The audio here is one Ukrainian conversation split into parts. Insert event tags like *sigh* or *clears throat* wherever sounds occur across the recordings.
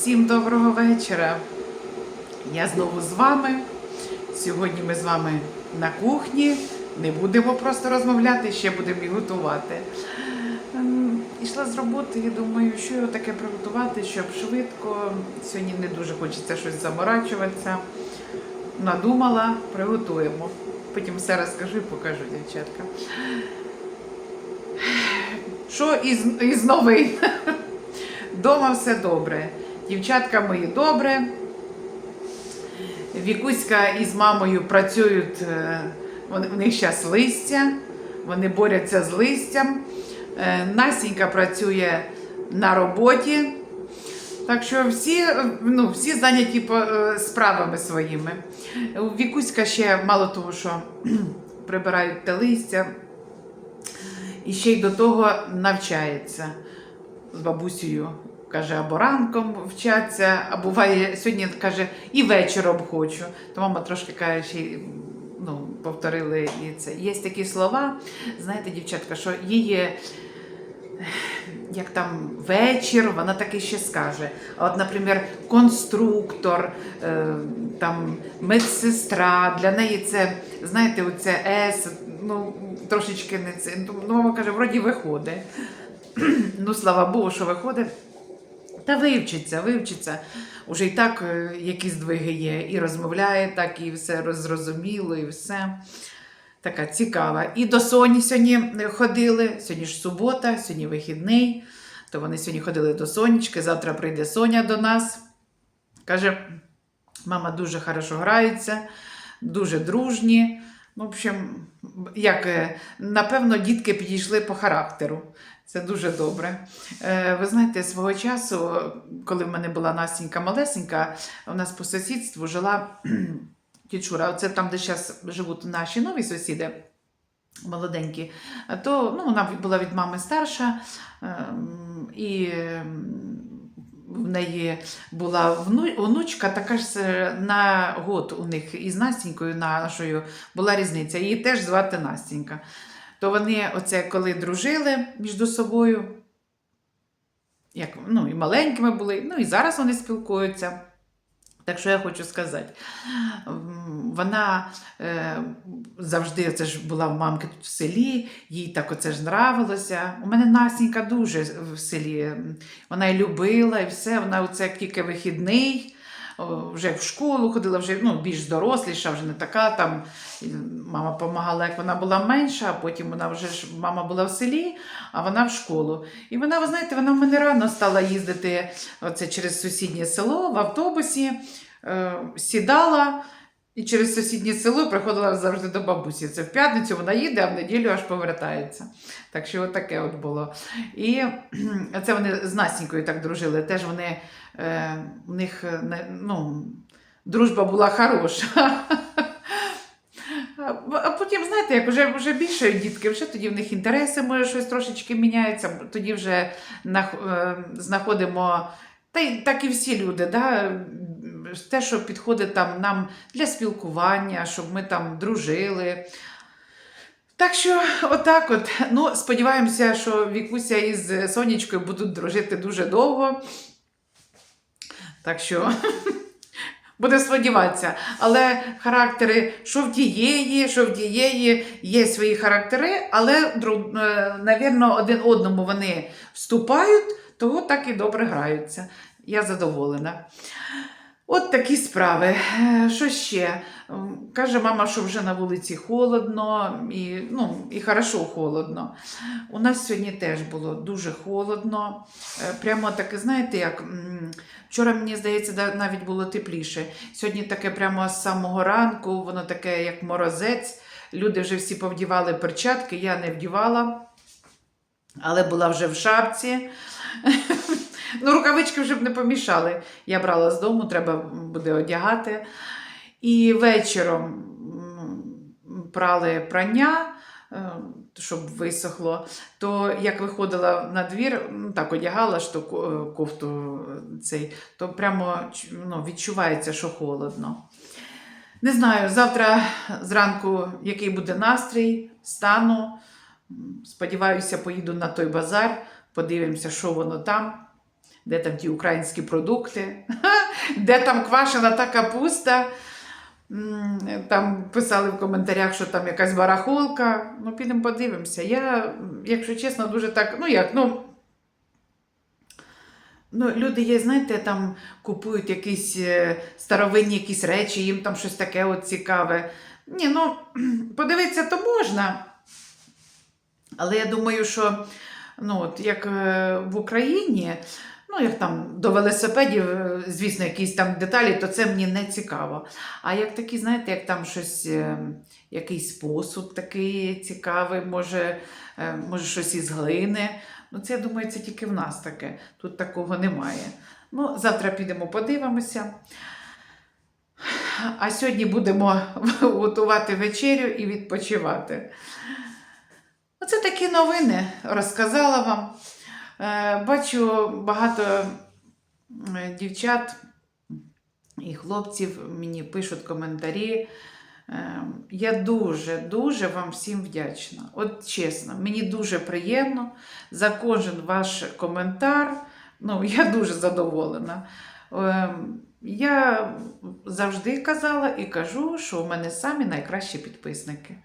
Всім доброго вечора. Я знову з вами. Сьогодні ми з вами на кухні. Не будемо просто розмовляти, ще будемо і готувати. Ем, Ішла з роботи і думаю, що його таке приготувати, щоб швидко. Сьогодні не дуже хочеться щось заморачуватися. Надумала, приготуємо. Потім все розкажу і покажу, дівчатка. Що із, із новин? *laughs* Дома все добре. Дівчатка мої добре. Вікуська із мамою працюють, е, в них зараз листя, вони борються з листям. Е, Настенька працює на роботі. Так що всі, е, ну, всі зайняті справами своїми. Вікуська ще мало того, що *clears throat* прибирають те листя, і ще й до того навчається з бабусею. Каже, або ранком вчаться, а буває сьогодні каже, і вечором хочу. То мама трошки каже, ще ну, повторили і це. Є такі слова, знаєте, дівчатка, що її, як там вечір, вона таки ще скаже. А от, наприклад, конструктор, е, там, медсестра, для неї це, знаєте, оце С, ну, трошечки не це. Ну, мама каже, вроді виходить. *clears throat* Ну, слава Богу, що виходить. Та вивчиться, вивчиться. Уже і так е, якісь здвиги є, і розмовляє так, і все роз- зрозуміло, і все. Така цікава. І до Соні сьогодні е, ходили. Сьогодні ж субота, сьогодні вихідний. То вони сьогодні ходили до Сонечки. Завтра прийде Соня до нас. Каже, мама дуже хорошо грається, дуже дружні. Ну, в общем, як, е, напевно, дітки підійшли по характеру. Це дуже добре. Е, Ви знаєте, свого часу, коли в мене була Настенька малесенька, у нас по сусідству жила *clears throat* тічура. Оце там, де зараз живуть наші нові сусіди. Молоденькі, то ну, вона була від мами старша, ем, і ем, в неї була онучка, така ж е, на год у них із Настінькою нашою була різниця. Її теж звати Настінька. То вони, оце коли дружили між собою, як, ну, і маленькими були, ну і зараз вони спілкуються. Так що я хочу сказати, вона е, завжди це ж була в мамки тут в селі, їй так оце ж нравилося. У мене Насінька дуже в селі. Вона і любила, і все. Вона оце як тільки вихідний, вже в школу ходила, вже ну, більш доросліша, вже не така там. Мама допомагала, як вона була менша, а потім вона вже ж мама була в селі, а вона в школу. І вона, ви знаєте, вона в мене рано стала їздити оце через сусіднє село в автобусі, е, сідала. І через сусіднє село приходила завжди до бабусі. Це в п'ятницю вона їде, а в неділю аж повертається. Так що от таке от було. І це вони з Настінькою так дружили. Теж вони е, у них е, не- ну, дружба була хороша. А- А потім, знаєте, як вже, вже більше дітки, вже тоді в них інтереси, може, щось трошечки міняється, тоді вже е, знаходимо, та й так і всі люди, да? Те, що підходить там нам для спілкування, щоб ми там дружили. Так що, отак от. Ну, сподіваємося, що Вікуся із Сонечкою будуть дружити дуже довго. Так що. *laughs* Буде сподіватися. Але характери, що в тієї, що в тієї, є свої характери, але, е, навірно, один одному вони вступають, того так і добре граються. Я задоволена. От такі справи. Е, Що ще? Каже мама, що вже на вулиці холодно, і, ну, і хорошо холодно. У нас сьогодні теж було дуже холодно. Е, Прямо таке, знаєте, як вчора, мені здається, навіть було тепліше. Сьогодні таке прямо з самого ранку, воно таке, як морозець. Люди вже всі повдівали перчатки, я не вдівала, але була вже в шапці. Ну, рукавички вже б не помішали. Я брала з дому, треба буде одягати. І вечором прали прання, е, щоб висохло. То як виходила на двір, ну, так одягала ту ко- кофту е, цей, то прямо ну, відчувається, що холодно. Не знаю, завтра зранку який буде настрій, стану. Сподіваюся, поїду на той базар, подивимося, що воно там. Де там ті українські продукти, *laughs* де там квашена та капуста. Там писали в коментарях, що там якась барахолка. Ну, підемо подивимося. Я, якщо чесно, дуже так, ну як, ну. Ну, люди є, знаєте, там купують якісь е, старовинні якісь речі, їм там щось таке от цікаве. Ні, ну, *clears throat* подивитися то можна. Але я думаю, що ну, от, як е, в Україні, ну, як там до велосипедів, е, звісно, якісь там деталі, то це мені не цікаво. А як такі, знаєте, як там щось, е, якийсь посуд такий цікавий, може, е, може щось із глини. Ну, це, я думаю, це тільки в нас таке. Тут такого немає. Ну, завтра підемо подивимося. А сьогодні будемо *laughs* готувати вечерю і відпочивати. Оце такі новини розказала вам. Е, Бачу багато е, дівчат і хлопців мені пишуть коментарі. Е, Я дуже, дуже вам всім вдячна. От чесно, мені дуже приємно за кожен ваш коментар. Ну, *laughs* я дуже задоволена. Я завжди казала і кажу, що у мене самі найкращі підписники.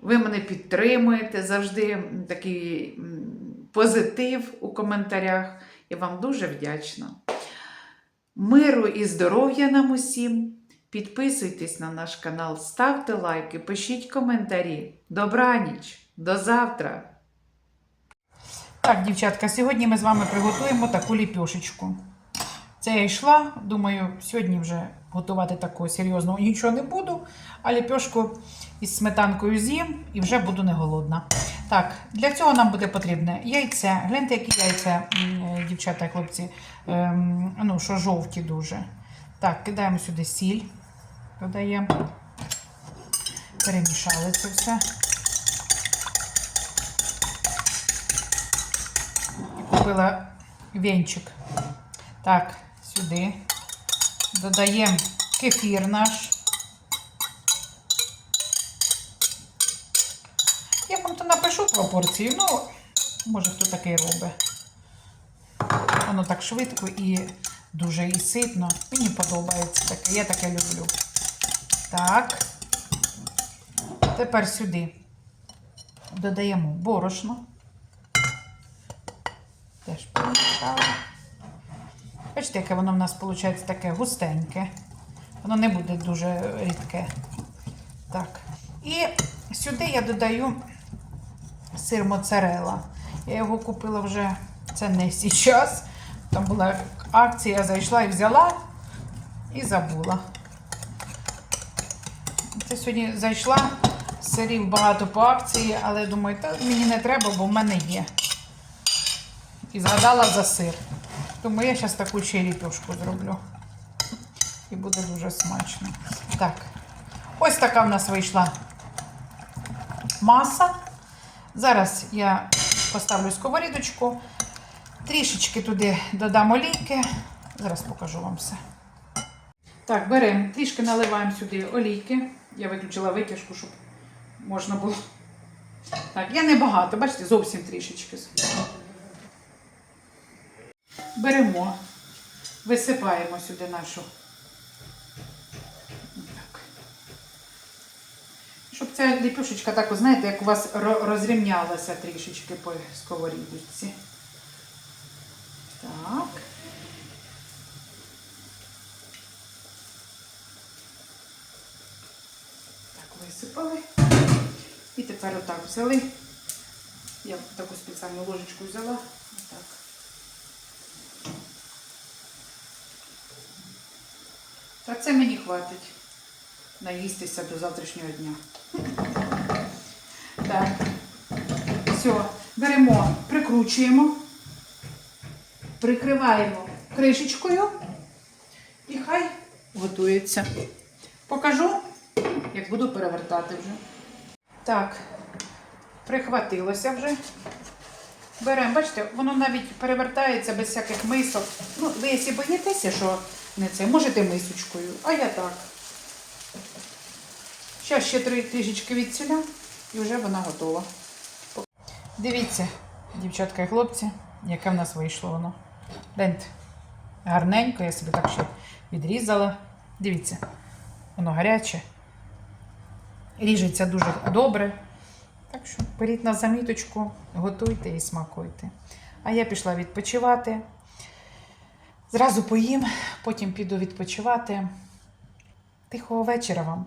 Ви мене підтримуєте завжди такий позитив у коментарях. Я вам дуже вдячна. Миру і здоров'я нам усім. Підписуйтесь на наш канал, ставте лайки, пишіть коментарі. Добраніч, до завтра! Так, дівчатка, сьогодні ми з вами приготуємо таку ліпьошечку. Це я йшла, думаю, сьогодні вже готувати такого серйозного нічого не буду, а ліпьошку із сметанкою з'їм і вже буду не голодна. Так, для цього нам буде потрібне яйце. Гляньте, які яйця, е, дівчата хлопці, ем, ну, що жовті дуже. Так, кидаємо сюди сіль, додаємо. Перемішали це все. Купила венчик. Так, сюди. Додаємо кефір наш. Пропорцію, ну, може хто такий робить. Воно так швидко і дуже і ситно. Мені подобається таке, я таке люблю. Так. Тепер сюди додаємо борошно. Теж помішали. Бачите, яке воно в нас виходить таке густеньке. Воно не буде дуже рідке. Так. І сюди я додаю сир моцарелла. Я його купила вже, це не зараз. Там була акція, я зайшла і взяла і забула. Це сьогодні зайшла, сирів багато по акції, але думаю, та мені не треба, бо в мене є. І згадала за сир. Тому я зараз таку ще зроблю. І буде дуже смачно. Так, ось така в нас вийшла маса. Зараз я поставлю сковорідочку, трішечки туди додам олійки. Зараз покажу вам все. Так, беремо, трішки наливаємо сюди олійки. Я виключила витяжку, щоб можна було. Так, я не багато, бачите, зовсім трішечки. Беремо, висипаємо сюди нашу. Так. Щоб ця ліпюшечка так, знаєте, як у вас ро- розрівнялася трішечки по сковорідочці. Так. Так, висипали. І тепер отак взяли. Я таку спеціальну ложечку взяла. Отак. Та це мені хватить наїстися до завтрашнього дня. Так. Все, беремо, прикручуємо, прикриваємо кришечкою і хай готується. Покажу, як буду перевертати вже. Так, прихватилося вже. Беремо, бачите, воно навіть перевертається без всяких мисок. Ну, ви якщо боїтеся, що не це, можете мисочкою, а я так. Зараз ще три трішечки відсіля і вже вона готова. Дивіться, дівчатка і хлопці, яке в нас вийшло воно. Гляньте, гарненько, я собі так ще відрізала. Дивіться, воно гаряче. Ріжеться дуже добре. Так що беріть на заміточку, готуйте і смакуйте. А я пішла відпочивати. Зразу поїм, потім піду відпочивати. Тихого вечора вам.